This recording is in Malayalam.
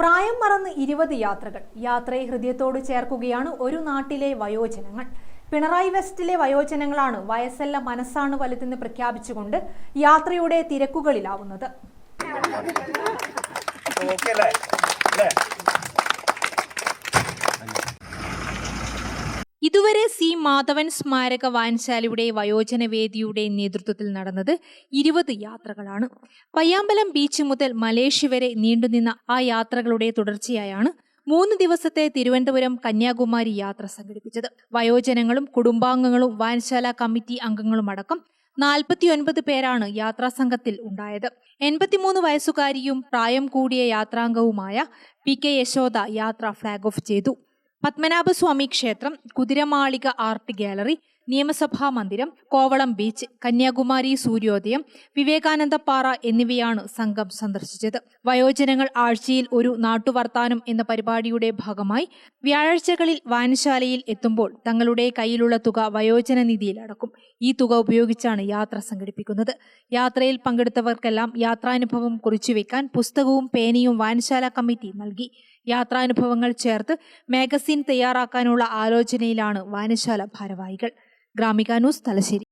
പ്രായം മറന്ന് ഇരുപത് യാത്രകൾ. യാത്രയെ ഹൃദയത്തോട് ചേർക്കുകയാണ് ഒരു നാട്ടിലെ വയോജനങ്ങൾ. പിണറായി വെസ്റ്റിലെ വയോജനങ്ങളാണ് വയസ്സല്ല മനസ്സാണ് വലുതെന്ന് പ്രഖ്യാപിച്ചുകൊണ്ട് യാത്രയുടെ തിരക്കുകളിലാവുന്നത്. ഇതുവരെ സി മാധവൻ സ്മാരക വായനശാലയുടെ വയോജനവേദിയുടെ നേതൃത്വത്തിൽ നടന്നത് ഇരുപത് യാത്രകളാണ്. പയ്യാമ്പലം ബീച്ച് മുതൽ മലേഷ്യ വരെ നീണ്ടുനിന്ന ആ യാത്രകളുടെ തുടർച്ചയായാണ് മൂന്ന് ദിവസത്തെ തിരുവനന്തപുരം കന്യാകുമാരി യാത്ര സംഘടിപ്പിച്ചത്. വയോജനങ്ങളും കുടുംബാംഗങ്ങളും വായനശാല കമ്മിറ്റി അംഗങ്ങളും അടക്കം നാൽപ്പത്തിയൊൻപത് പേരാണ് യാത്രാസംഘത്തിൽ ഉണ്ടായത്. എൺപത്തിമൂന്ന് വയസ്സുകാരിയും പ്രായം കൂടിയ യാത്രാംഗവുമായ പി കെ യശോദ യാത്ര ഫ്ളാഗ് ഓഫ് ചെയ്തു. പത്മനാഭസ്വാമി ക്ഷേത്രം കുതിരമാളിക ആർട്ട് ഗാലറി നിയമസഭാ മന്ദിരം കോവളം ബീച്ച് കന്യാകുമാരി സൂര്യോദയം വിവേകാനന്ദ വിവേകാനന്ദപ്പാറ എന്നിവയാണ് സംഘം സന്ദർശിച്ചത്. വയോജനങ്ങൾ ആഴ്ചയിൽ ഒരു നാട്ടുവർത്താനം എന്ന പരിപാടിയുടെ ഭാഗമായി വ്യാഴാഴ്ചകളിൽ വായനശാലയിൽ എത്തുമ്പോൾ തങ്ങളുടെ കയ്യിലുള്ള തുക വയോജന നിധിയിൽ അടക്കും. ഈ തുക ഉപയോഗിച്ചാണ് യാത്ര സംഘടിപ്പിക്കുന്നത്. യാത്രയിൽ പങ്കെടുത്തവർക്കെല്ലാം യാത്രാനുഭവം കുറിച്ചുവെക്കാൻ പുസ്തകവും പേനയും വായനശാല കമ്മിറ്റി നൽകി. യാത്രാനുഭവങ്ങൾ ചേർത്ത് മാഗസിൻ തയ്യാറാക്കാനുള്ള ആലോചനയിലാണ് വായനശാല ഭാരവാഹികൾ. ഗ്രാമിക ന്യൂസ് തലശ്ശേരി.